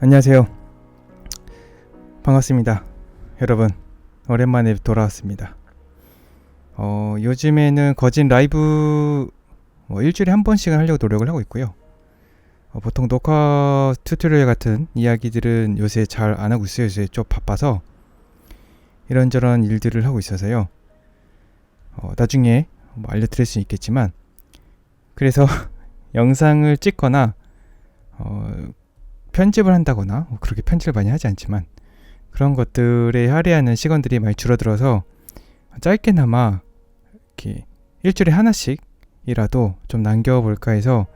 안녕하세요. 반갑습니다. 여러분, 오랜만에 돌아왔습니다. 어, 요즘에는 거진 라이브 뭐 일주일에 한 번씩은 하려고 노력을 하고 있고요. 어, 보통 녹화 튜토리얼 같은 이야기들은 요새 잘 안 하고 있어요. 요새 좀 바빠서 이런저런 일들을 하고 있어서요. 어, 나중에 뭐 알려드릴 수 있겠지만 그래서 영상을 찍거나 어, 편집을 한다거나 뭐 그렇게 편집을 많이 하지 않지만 그런 것들에 할애하는 시간들이 많이 줄어들어서 짧게나마 이렇게 일주일에 하나씩이라도 좀 남겨볼까 해서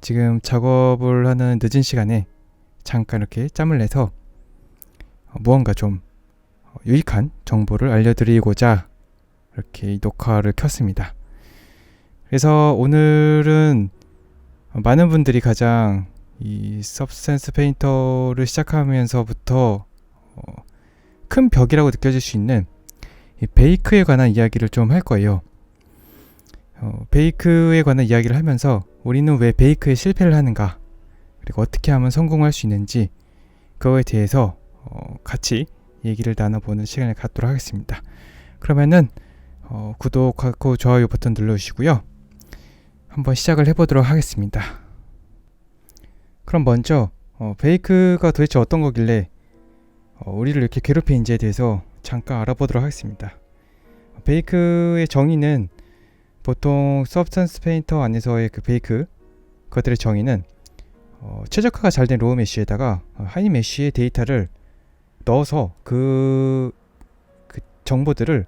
지금 작업을 하는 늦은 시간에 잠깐 이렇게 짬을 내서 무언가 좀 유익한 정보를 알려드리고자 이렇게 이 녹화를 켰습니다. 그래서 오늘은 많은 분들이 가장 이 서브센스 페인터를 시작하면서부터 어, 큰 벽이라고 느껴질 수 있는 이 베이크에 관한 이야기를 좀 할 거예요. 어, 베이크에 관한 이야기를 하면서 우리는 왜 베이크에 실패를 하는가, 그리고 어떻게 하면 성공할 수 있는지 그거에 대해서 어, 같이 얘기를 나눠보는 시간을 갖도록 하겠습니다. 그러면은 어, 구독하고 좋아요 버튼 눌러주시고요. 한번 시작을 해보도록 하겠습니다. 그럼 먼저 어, 베이크가 도대체 어떤 거길래 어, 우리를 이렇게 괴롭히는지에 대해서 잠깐 알아보도록 하겠습니다. 베이크의 정의는 보통 서브스턴스 페인터 안에서의 그 베이크 그것들의 정의는 어, 최적화가 잘 된 로우 메쉬에다가 어, 하이 메쉬의 데이터를 넣어서 그, 그 정보들을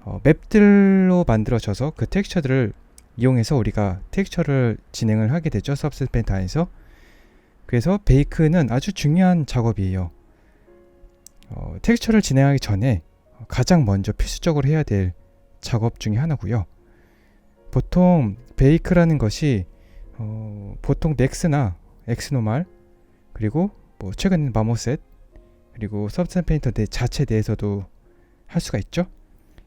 어, 맵들로 만들어져서 그 텍스처들을 이용해서 우리가 텍스처를 진행을 하게 되죠. 서브스턴스 페인터 안에서 그래서 베이크는 아주 중요한 작업이에요. 어, 텍스처를 진행하기 전에 가장 먼저 필수적으로 해야 될 작업 중에 하나고요. 보통 베이크라는 것이 어, 보통 넥스나 엑스노말 그리고 뭐 최근 마모셋 그리고 서브스턴 페인터 내 자체 내에서도 할 수가 있죠.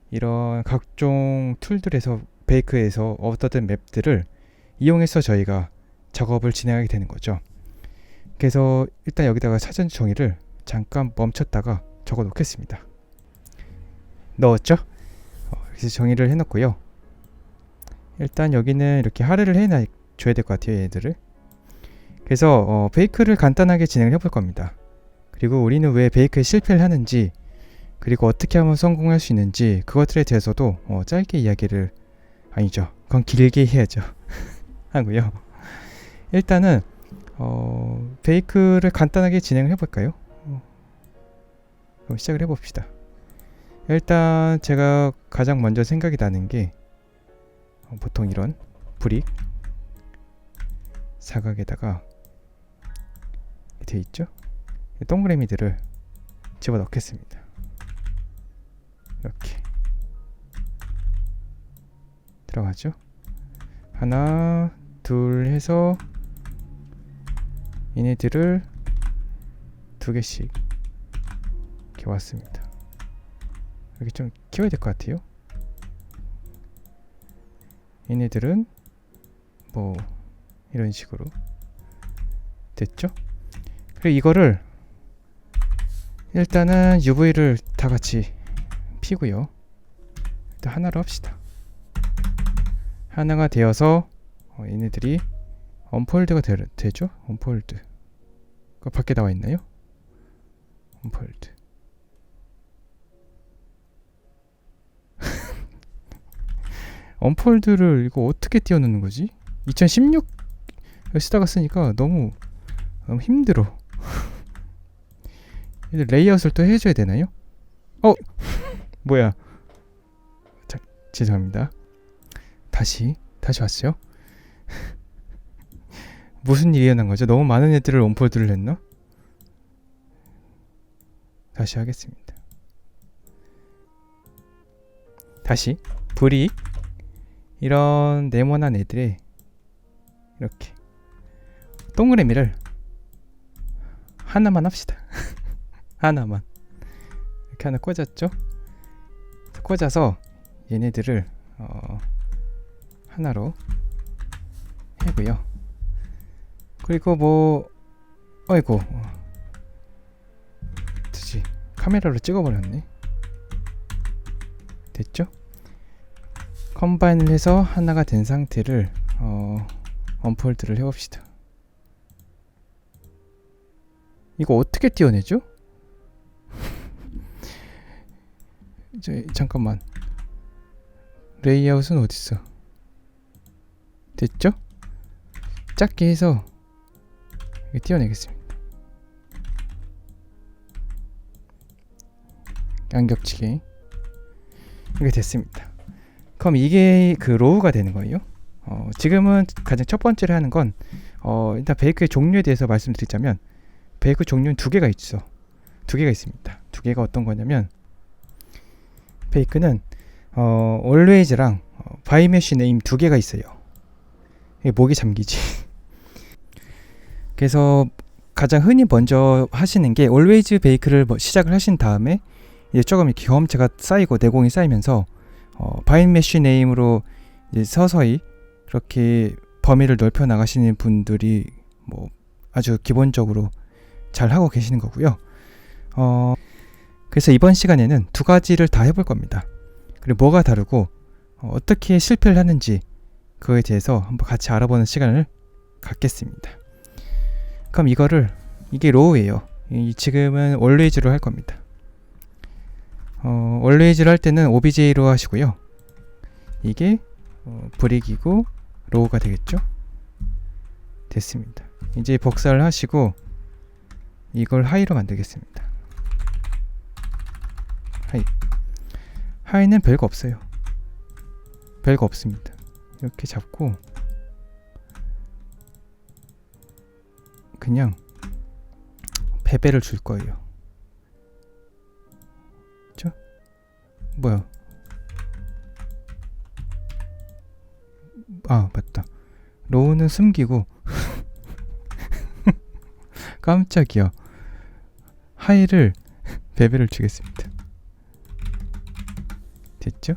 이런 각종 툴들에서 베이크에서 얻어든 맵들을 이용해서 저희가 작업을 진행하게 되는 거죠. 그래서 일단 여기다가 사전 정의를 잠깐 멈췄다가 적어 놓겠습니다. 넣었죠? 어, 그래서 정의를 해놓고요. 일단 여기는 이렇게 할애를 해놔 줘야 될 것 같아요, 얘들을. 그래서 어, 베이크를 간단하게 진행을 해볼 겁니다. 그리고 우리는 왜 베이크에 실패를 하는지, 그리고 어떻게 하면 성공할 수 있는지 그것들에 대해서도 어, 짧게 이야기를 아니죠. 그건 길게 해야죠. 하고요. 일단은 어, 베이크를 간단하게 진행을 해볼까요? 어, 그럼 시작을 해봅시다. 일단 제가 가장 먼저 생각이 나는 게 어, 보통 이런 브릭 사각에다가 되어 있죠? 동그라미들을 집어 넣겠습니다. 이렇게 들어가죠? 하나, 둘 해서 얘네들을 두 개씩 이렇게 왔습니다. 여기 좀 키워야 될 것 같아요. 얘네들은 뭐 이런 식으로 됐죠? 그리고 이거를 일단은 UV를 다 같이 피고요. 일단 하나로 합시다. 하나가 되어서 어, 얘네들이 언폴드가 되, 되죠? 언폴드. 그 밖에 나와 있나요? 언폴드. 언폴드를 이거 어떻게 띄워놓는 거지? 2016 쓰다가 쓰니까 너무 너무 힘들어. 레이아웃을 또 해줘야 되나요? 어 뭐야? 자, 죄송합니다. 다시 다시 왔어요. 무슨 일이 일어난 거죠? 너무 많은 애들을 온폴드를 했나? 다시 하겠습니다. 다시 불이 이런 네모난 애들의 이렇게 동그라미를 하나만 합시다. 하나만 이렇게 하나 꽂았죠? 꽂아서 얘네들을 어, 하나로 해고요. 그리고 뭐 어이고 카메라로 찍어버렸네. 됐죠? 컴바인을 해서 하나가 된 상태를 어, 언폴드를 해봅시다. 이거 어떻게 띄어내죠? 저, 잠깐만. 레이아웃은 어딨어? 됐죠? 작게 해서 이렇게 띄어내겠습니다. 안 겹치게 이렇게 됐습니다. 그럼 이게 그 로우가 되는 거예요. 어, 지금은 가장 첫 번째로 하는 건 어, 일단 베이크의 종류에 대해서 말씀드리자면 베이크 종류는 두 개가 있어. 두 개가 있습니다. 두 개가 어떤 거냐면 베이크는 어, always랑 어, by machine aim 두 개가 있어요. 이게 목이 잠기지. 그래서 가장 흔히 먼저 하시는 게 always 베이크를 뭐 시작을 하신 다음에 이제 조금 경험치가 쌓이고 내공이 쌓이면서 어, 바이 메쉬 네임으로 이제 서서히 그렇게 범위를 넓혀 나가시는 분들이 뭐 아주 기본적으로 잘 하고 계시는 거고요. 어, 그래서 이번 시간에는 두 가지를 다 해볼 겁니다. 그리고 뭐가 다르고 어, 어떻게 실패를 하는지 그거에 대해서 한번 같이 알아보는 시간을 갖겠습니다. 그럼 이거를 이게 로우예요. 이 지금은 always로 할 겁니다. 어, always를 할 때는 obj로 하시고요. 이게 어, 브릭이고 로우가 되겠죠? 됐습니다. 이제 복사를 하시고 이걸 하이로 만들겠습니다. 하이. 하이는 별거 없어요. 별거 없습니다. 이렇게 잡고 그냥 베베를 줄 거예요. 그죠? 뭐야? 아 맞다. 로우는 숨기고 깜짝이야. 하이를 베베를 주겠습니다. 됐죠?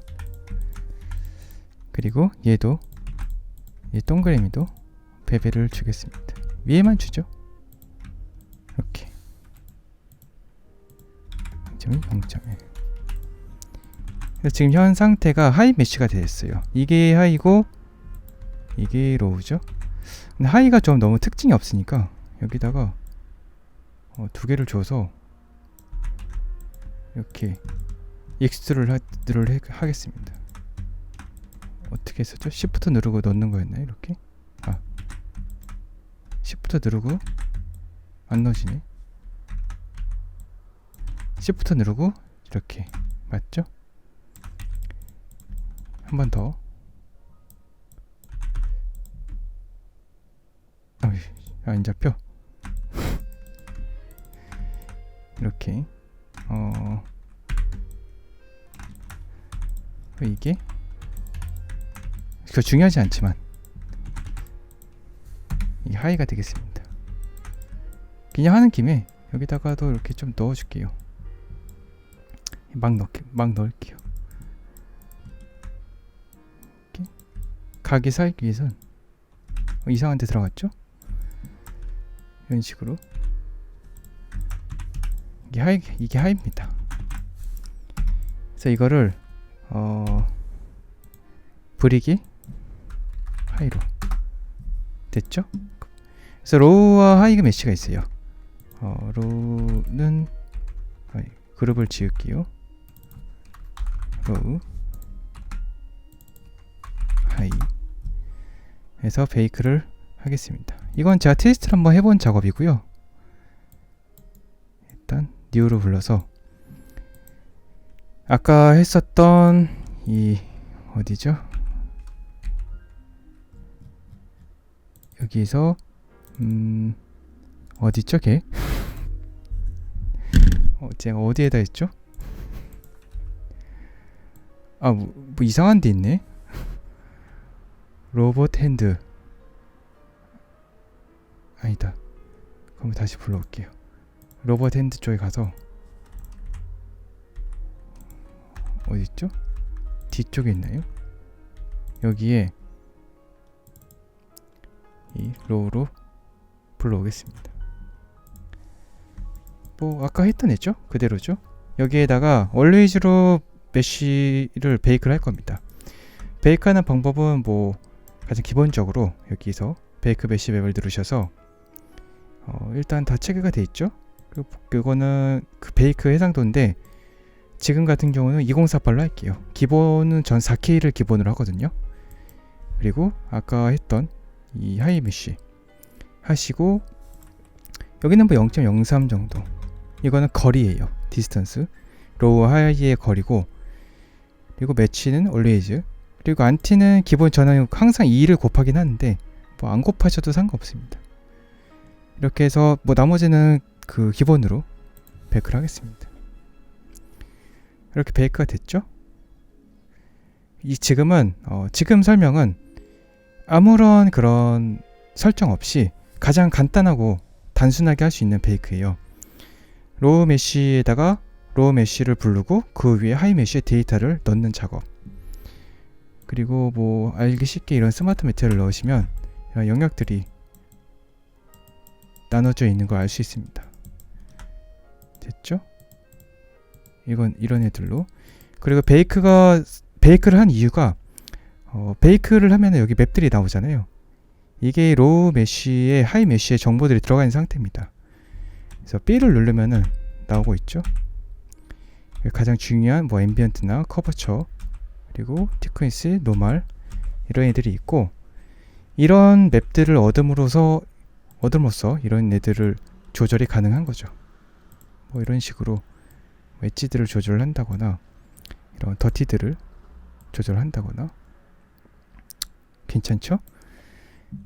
그리고 얘도 이 동그라미도 베베를 주겠습니다. 위에만 주죠. 이렇게 0.0.1 그래서 지금 현 상태가 하이 메쉬가 됐어요. 이게 하이고 이게 로우죠. 근데 하이가 좀 너무 특징이 없으니까 여기다가 어, 두 개를 줘서 이렇게 익스트를 하, 를 하겠습니다. 어떻게 했었죠? Shift 누르고 넣는 거였나요? 이렇게? 아 Shift 누르고 안 넣어지네. Shift 누르고 이렇게 맞죠? 한 번 더. 어이, 안 잡혀. 이렇게 어 이게 그 중요하지 않지만 이 하이가 되겠습니다. 그냥 하는 김에 여기다가도 이렇게 좀 넣어줄게요. 막 넣게 막 넣을게요. 이렇게 각이 살기 위해선 어, 이상한 데 들어갔죠? 이런 식으로 이게 하이 이게 하이입니다. 그래서 이거를 어 브릭이 하이로 됐죠? 그래서 로우와 하이가 메시가 있어요. 어, 로우는 아이, 그룹을 지을게요. 로우 하이 해서 베이크를 하겠습니다. 이건 제가 테스트를 한번 해본 작업이고요. 일단 뉴로 불러서 아까 했었던 이 어디죠? 여기서 음 어디죠 걔? 어, 제가 어디에다 했죠? 아, 뭐, 뭐 이상한 데 있네. 로봇 핸드. 아니다. 그럼 다시 불러올게요. 로봇 핸드 쪽에 가서 어디 있죠? 뒤쪽에 있나요? 여기에 이 로우로 불러오겠습니다. 뭐 아까 했던 애죠? 그대로죠? 여기에다가 얼웨이즈로 메쉬를 베이크를 할 겁니다. 베이크하는 방법은 뭐 가장 기본적으로 여기서 베이크 메쉬 맵을 누르셔서 어, 일단 다 체크가 돼 있죠. 그, 그거는 그 베이크 해상도인데 지금 같은 경우는 2048로 할게요. 기본은 전 4K를 기본으로 하거든요. 그리고 아까 했던 이 하이 메쉬 하시고 여기는 뭐 0.03 정도. 이거는 거리예요. 디스턴스. 로우 하이의 거리고 그리고 매치는 always 그리고 안티는 기본 저는 항상 2를 곱하긴 하는데 뭐 안 곱하셔도 상관없습니다. 이렇게 해서 뭐 나머지는 그 기본으로 베이크를 하겠습니다. 이렇게 베이크가 됐죠? 이 지금은 어, 지금 설명은 아무런 그런 설정 없이 가장 간단하고 단순하게 할 수 있는 베이크예요. 로우 메쉬에다가 로우 메쉬를 부르고 그 위에 하이 메쉬의 데이터를 넣는 작업. 그리고 뭐 알기 쉽게 이런 스마트 매트를 넣으시면 이런 영역들이 나눠져 있는 걸 알 수 있습니다. 됐죠? 이건 이런 애들로 그리고 베이크가 베이크를 한 이유가 어, 베이크를 하면 여기 맵들이 나오잖아요. 이게 로우 메쉬에 하이 메쉬의 정보들이 들어가 있는 상태입니다. 그래서 B를 누르면은 나오고 있죠. 가장 중요한 뭐 앰비언트나 커버처 그리고 티크니스, 노말 이런 애들이 있고 이런 맵들을 얻음으로써 얻음으로써 이런 애들을 조절이 가능한 거죠. 뭐 이런 식으로 웨지들을 조절한다거나 이런 더티들을 조절한다거나 괜찮죠?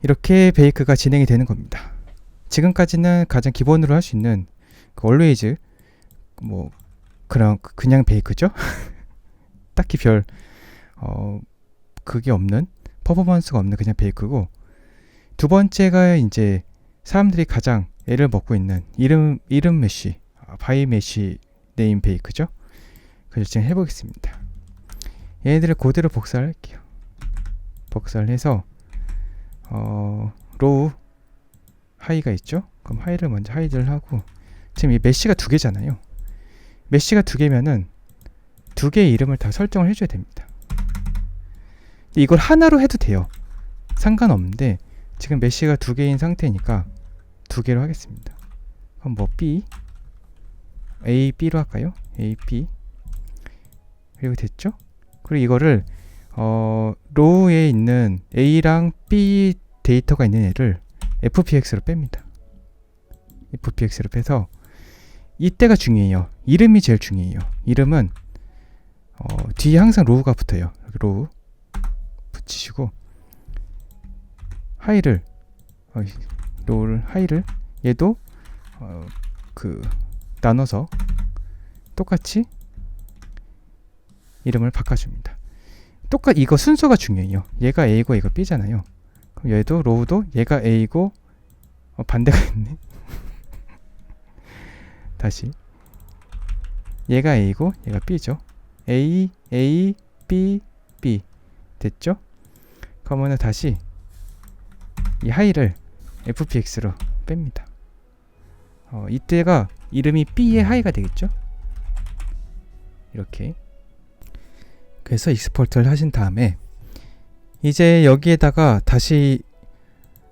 이렇게 베이크가 진행이 되는 겁니다. 지금까지는 가장 기본으로 할 수 있는 그 always 뭐 그냥 그냥 베이크죠. 딱히 별 어, 그게 없는 퍼포먼스가 없는 그냥 베이크고 두 번째가 이제 사람들이 가장 애를 먹고 있는 이름 이름 메쉬 아, 바이 메쉬 네임 베이크죠. 그래서 지금 해보겠습니다. 얘네들을 그대로 복사할게요. 복사를 해서 어, 로우 하이가 있죠. 그럼 하이를 먼저 하이드를 하고 지금 이 메쉬가 두 개잖아요. 메쉬가 두 개면은 두 개의 이름을 다 설정을 해줘야 됩니다. 이걸 하나로 해도 돼요. 상관없는데 지금 메쉬가 두 개인 상태니까 두 개로 하겠습니다. 그럼 뭐 B, A, B로 할까요? A, B 그리고 됐죠? 그리고 이거를 어, 로우에 있는 A랑 B 데이터가 있는 애를 FPX로 뺍니다. FPX로 빼서 이때가 중요해요. 이름이 제일 중요해요. 이름은 어, 뒤에 항상 로우가 붙어요. 로우 붙이시고 하이를 어, 로우를 하이를 얘도 어, 그 나눠서 똑같이 이름을 바꿔줍니다. 똑같 이거 순서가 중요해요. 얘가 A고 얘가 B잖아요. 그럼 얘도 로우도 얘가 A고 어, 반대가 있네. 다시 얘가 A고 얘가 B죠. A, A, B, B 됐죠? 그러면 다시 이 하이를 FPX로 뺍니다. 어, 이때가 이름이 B의 하이가 되겠죠? 이렇게 그래서 익스포트를 하신 다음에 이제 여기에다가 다시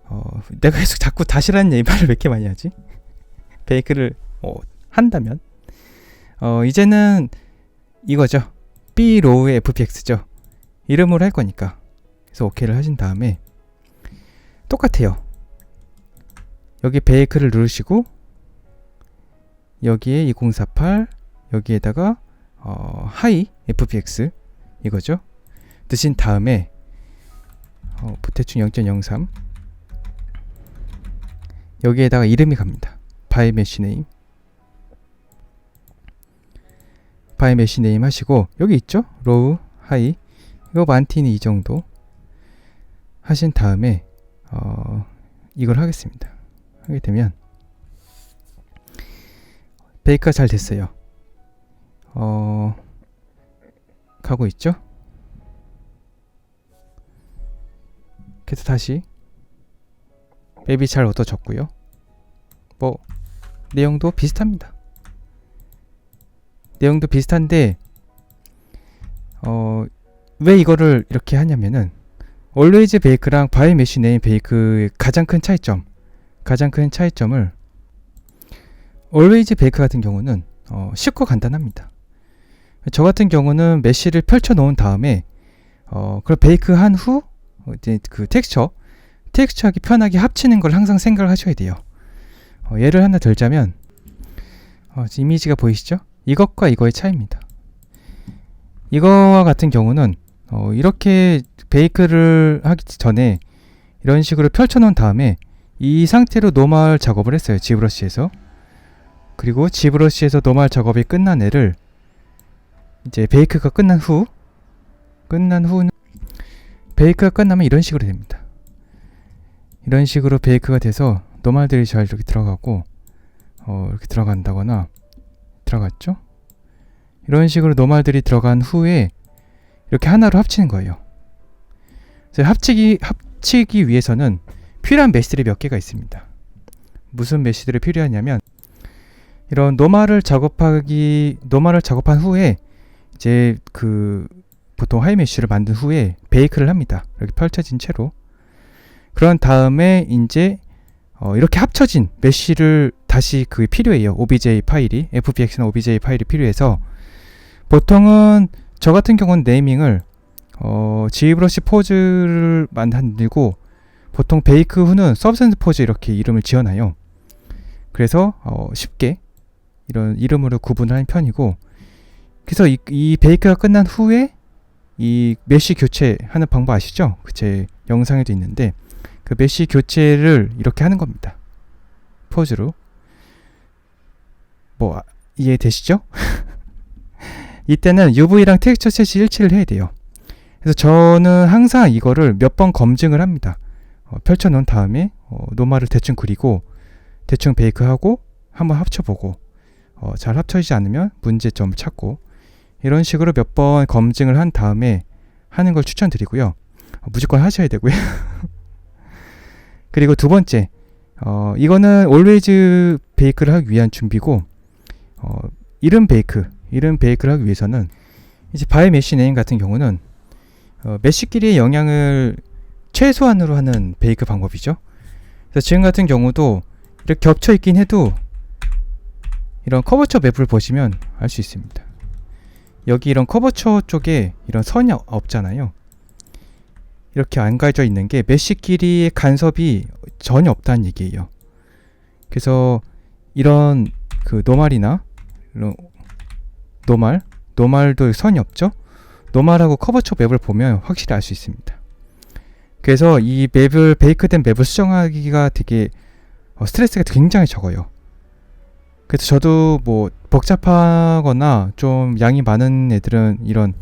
어, 내가 계속 자꾸 다시라는 말을 왜 이렇게 많이 하지? 베이크를 어, 한다면 어, 이제는 이거죠. B 로우의 FPX죠. 이름으로 할 거니까. 그래서 OK를 하신 다음에 똑같아요. 여기 베이크를 누르시고 여기에 2048 여기에다가 어, 하이 FPX 이거죠. 드신 다음에 어, 대충 0.03 여기에다가 이름이 갑니다. 바이 메시 네임 바이 메시 네임 하시고 여기 있죠? 로우 하이 이거 만틴이 이 정도 하신 다음에 어, 이걸 하겠습니다. 하게 되면 베이크가 잘 됐어요. 어, 가고 있죠? 그래서 다시 맵이 잘 얻어졌고요. 뭐 내용도 비슷합니다. 내용도 비슷한데 어, 왜 이거를 이렇게 하냐면은 always bake랑 by machine name bake의 가장 큰 차이점 가장 큰 차이점을 always bake 같은 경우는 어, 쉽고 간단합니다. 저 같은 경우는 메쉬를 펼쳐 놓은 다음에 어, 그걸 베이크 한 후 이제 그 텍스처 텍스처하기 편하게 합치는 걸 항상 생각을 하셔야 돼요. 어, 예를 하나 들자면 어, 이미지가 보이시죠? 이것과 이거의 차이입니다. 이거와 같은 경우는 어, 이렇게 베이크를 하기 전에 이런 식으로 펼쳐 놓은 다음에 이 상태로 노멀 작업을 했어요. 지브러시에서. 그리고 지브러시에서 노멀 작업이 끝난 애를 이제 베이크가 끝난 후 끝난 후는 베이크가 끝나면 이런 식으로 됩니다. 이런 식으로 베이크가 돼서 노멀들이 잘 이렇게 들어가고 어, 이렇게 들어간다거나 들어갔죠? 이런 식으로 노멀들이 들어간 후에 이렇게 하나로 합치는 거예요. 그래서 합치기 합치기 위해서는 필요한 메시들이 몇 개가 있습니다. 무슨 메시들이 필요하냐면 이런 노말을 작업하기 노말을 작업한 후에 이제 그 보통 하이 메쉬를 만든 후에 베이크를 합니다. 이렇게 펼쳐진 채로 그런 다음에 이제 어 이렇게 합쳐진 메쉬를 다시 그게 필요해요. OBJ 파일이 FBX나 OBJ 파일이 필요해서 보통은 저 같은 경우는 네이밍을 어, 지브러시 포즈를 만들고 보통 베이크 후는 서브센스 포즈 이렇게 이름을 지어놔요. 그래서 어, 쉽게 이런 이름으로 구분하는 편이고 그래서 이, 이 베이크가 끝난 후에 이 메쉬 교체하는 방법 아시죠? 그 제 영상에도 있는데 그 메쉬 교체를 이렇게 하는 겁니다. 포즈로 뭐 아, 이해되시죠? 이때는 UV랑 텍스처 셋이 일치를 해야 돼요. 그래서 저는 항상 이거를 몇 번 검증을 합니다. 어, 펼쳐놓은 다음에 어, 노마를 대충 그리고 대충 베이크하고 한번 합쳐보고 어, 잘 합쳐지지 않으면 문제점을 찾고 이런 식으로 몇 번 검증을 한 다음에 하는 걸 추천드리고요. 어, 무조건 하셔야 되고요. 그리고 두 번째, 어, 이거는 always 베이크를 하기 위한 준비고 어, 이름 베이크, 이름 베이크를 하기 위해서는 이제 바이 메쉬 네임 같은 경우는 어, 메쉬끼리의 영향을 최소한으로 하는 베이크 방법이죠. 그래서 지금 같은 경우도 이렇게 겹쳐 있긴 해도 이런 커버처 맵을 보시면 알 수 있습니다. 여기 이런 커버처 쪽에 이런 선이 없잖아요. 이렇게 안 가져 있는 게 메쉬끼리의 간섭이 전혀 없다는 얘기예요. 그래서 이런 그 노말이나 노말, 노말도 선이 없죠? 노말하고 커버처 맵을 보면 확실히 알 수 있습니다. 그래서 이 맵을 베이크된 맵을 수정하기가 되게 어, 스트레스가 굉장히 적어요. 그래서 저도 뭐 복잡하거나 좀 양이 많은 애들은 이런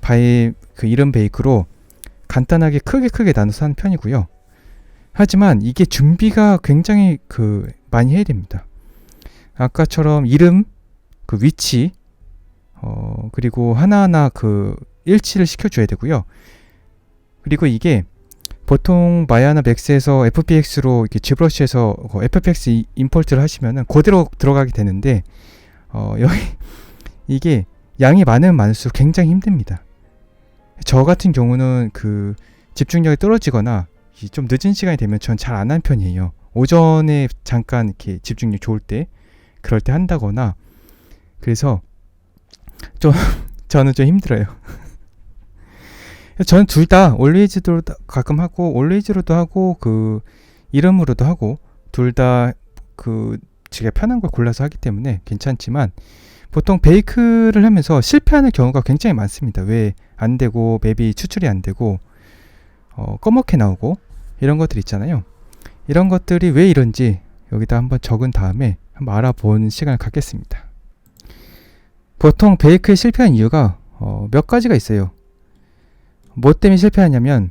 바이 그 이름 베이크로 간단하게 크게 크게 나눠서 하는 편이고요. 하지만 이게 준비가 굉장히 그 많이 해야 됩니다. 아까처럼 이름, 그 위치, 어, 그리고 하나하나 그 일치를 시켜줘야 되고요. 그리고 이게 보통 마야나 맥스에서 FPX로 이렇게 지브러시에서 그 FPX 임포트를 하시면은 그대로 들어가게 되는데 어, 여기 이게 양이 많으면 많을수록 굉장히 힘듭니다. 저 같은 경우는 그 집중력이 떨어지거나 좀 늦은 시간이 되면 전 잘 안 한 편이에요. 오전에 잠깐 이렇게 집중력 좋을 때 그럴 때 한다거나 그래서 좀 저는 좀 힘들어요. 저는 둘 다 올웨이즈도 가끔 하고 올웨이즈로도 하고 그 이름으로도 하고 둘 다 그 제가 편한 걸 골라서 하기 때문에 괜찮지만 보통 베이크를 하면서 실패하는 경우가 굉장히 많습니다. 왜 안 되고 맵이 추출이 안 되고 어, 꺼멓게 나오고 이런 것들 있잖아요. 이런 것들이 왜 이런지 여기다 한번 적은 다음에 한번 알아본 시간을 갖겠습니다. 보통 베이크에 실패한 이유가 어, 몇 가지가 있어요. 뭐 때문에 실패하냐면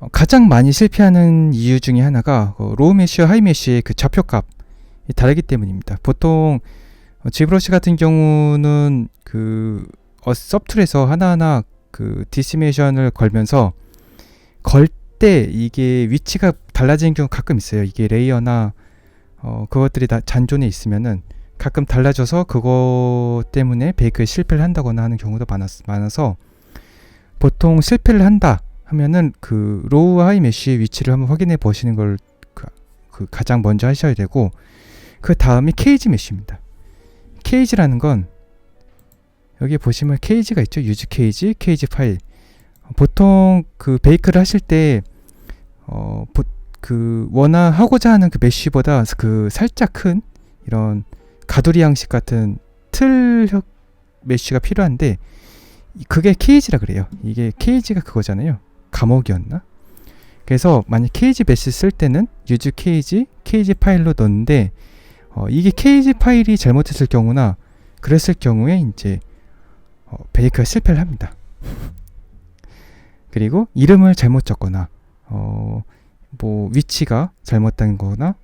어, 가장 많이 실패하는 이유 중에 하나가 어, 로우 메쉬와 하이 메쉬의 그 좌표값이 다르기 때문입니다. 보통 어, 지브러시 같은 경우는 그 어, 서툴에서 하나하나 그 디시메이션을 걸면서 걸 때 이게 위치가 달라지는 경우 가끔 있어요. 이게 레이어나 어, 그것들이 다 잔존에 있으면은 가끔 달라져서 그거 때문에 베이크에 실패를 한다거나 하는 경우도 많았, 많아서 보통 실패를 한다 하면은 그 로우 하이 메쉬의 위치를 한번 확인해 보시는 걸 그, 그 가장 먼저 하셔야 되고 그 다음이 케이지 메쉬입니다. 케이지라는 건 여기 보시면 케이지가 있죠. 유즈 케이지, 케이지 파일. 보통 그 베이크를 하실 때 어, 보, 그 원하고자 하는 그 메쉬보다 그 살짝 큰 이런 가두리 양식 같은 틀 메쉬가 필요한데 그게 케이지라 그래요. 이게 케이지가 그거잖아요. 감옥이었나? 그래서 만약 케이지 메쉬 쓸 때는 유즈 케이지, 케이지 파일로 넣는데 어, 이게 케이지 파일이 잘못했을 경우나 그랬을 경우에 이제 어, 베이크가 실패를 합니다. 그리고 이름을 잘못 적거나 어, 뭐 위치가 잘못된 거나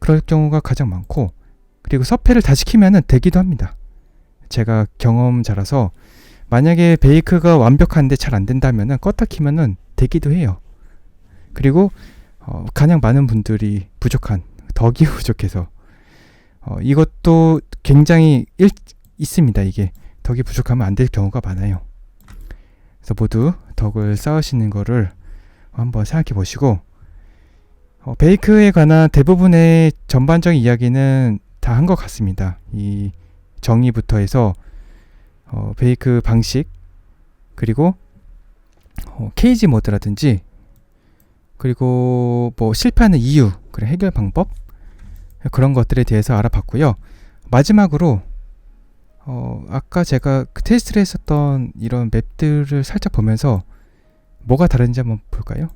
그럴 경우가 가장 많고 그리고 서패를 다시 키면은 되기도 합니다. 제가 경험자라서 만약에 베이크가 완벽한데 잘 안 된다면은 껐다 키면은 되기도 해요. 그리고 어, 가장 많은 분들이 부족한 덕이 부족해서 어, 이것도 굉장히 일, 있습니다. 이게 덕이 부족하면 안 될 경우가 많아요. 그래서 모두 덕을 쌓으시는 거를 한번 생각해 보시고 어, 베이크에 관한 대부분의 전반적인 이야기는 다 한 것 같습니다. 이 정의부터 해서 어, 베이크 방식 그리고 어, 케이지 모드라든지 그리고 뭐 실패하는 이유 그리고 해결 방법 그런 것들에 대해서 알아봤고요. 마지막으로 어, 아까 제가 그 테스트를 했었던 이런 맵들을 살짝 보면서 뭐가 다른지 한번 볼까요?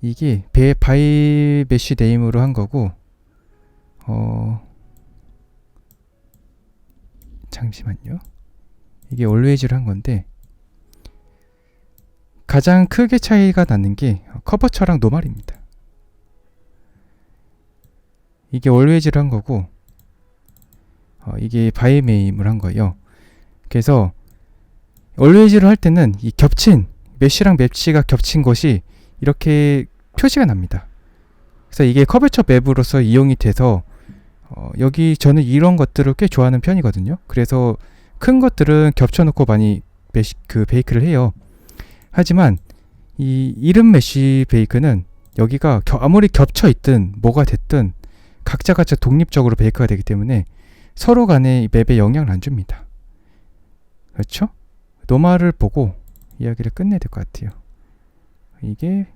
이게 배 바이 메쉬 네임으로 한 거고 어 잠시만요. 이게 올웨이즈로 한 건데 가장 크게 차이가 나는 게 커버처랑 노말입니다. 이게 올웨이즈를 한 거고 어, 이게 바이메임을 한 거예요. 그래서 올웨이즈를 할 때는 이 겹친 메쉬랑 맵시가 겹친 것이 이렇게 표시가 납니다. 그래서 이게 커버처 맵으로서 이용이 돼서 어, 여기 저는 이런 것들을 꽤 좋아하는 편이거든요. 그래서 큰 것들은 겹쳐놓고 많이 메시, 그 베이크를 해요. 하지만 이 이름 메쉬 베이크는 여기가 겨, 아무리 겹쳐 있든 뭐가 됐든 각자 각자 독립적으로 베이크가 되기 때문에 서로 간에 이 맵에 영향을 안 줍니다. 그렇죠? 노마를 보고 이야기를 끝내야 될 것 같아요. 이게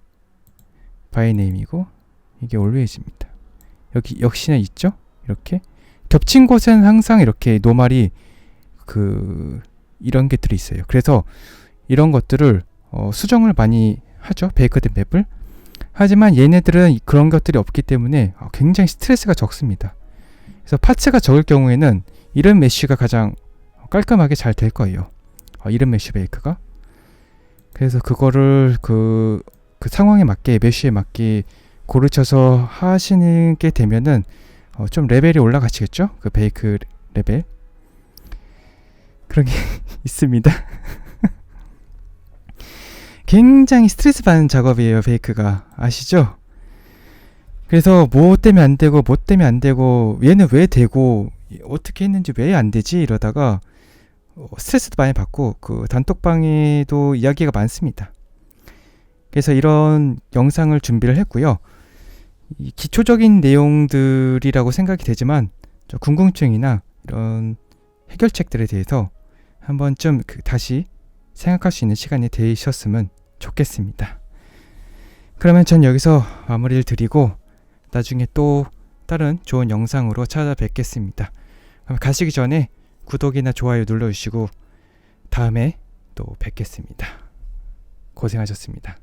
바이네임이고 이게 올웨이즈입니다. 여기 역시나 있죠? 이렇게 겹친 곳은 항상 이렇게 노말이 그 이런 게들이 있어요. 그래서 이런 것들을 어, 수정을 많이 하죠. 베이크된 맵을. 하지만 얘네들은 그런 것들이 없기 때문에 어, 굉장히 스트레스가 적습니다. 그래서 파츠가 적을 경우에는 이런 메쉬가 가장 깔끔하게 잘 될 거예요. 어, 이런 메쉬 베이크가. 그래서 그거를 그, 그 상황에 맞게 메쉬에 맞게 고르쳐서 하시는 게 되면은 어, 좀 레벨이 올라가시겠죠? 그 베이크 레벨. 그런 게 있습니다. 굉장히 스트레스 받는 작업이에요, 베이크가. 아시죠? 그래서 뭐 때문에 안 되고, 뭐 때문에 안 되고, 얘는 왜 되고, 어떻게 했는지 왜 안 되지? 이러다가 어, 스트레스도 많이 받고, 그 단톡방에도 이야기가 많습니다. 그래서 이런 영상을 준비를 했고요. 이 기초적인 내용들이라고 생각이 되지만, 궁금증이나 이런 해결책들에 대해서 한 번쯤 그 다시 생각할 수 있는 시간이 되셨으면 좋겠습니다. 그러면 전 여기서 마무리를 드리고 나중에 또 다른 좋은 영상으로 찾아뵙겠습니다. 그럼 가시기 전에 구독이나 좋아요 눌러주시고 다음에 또 뵙겠습니다. 고생하셨습니다.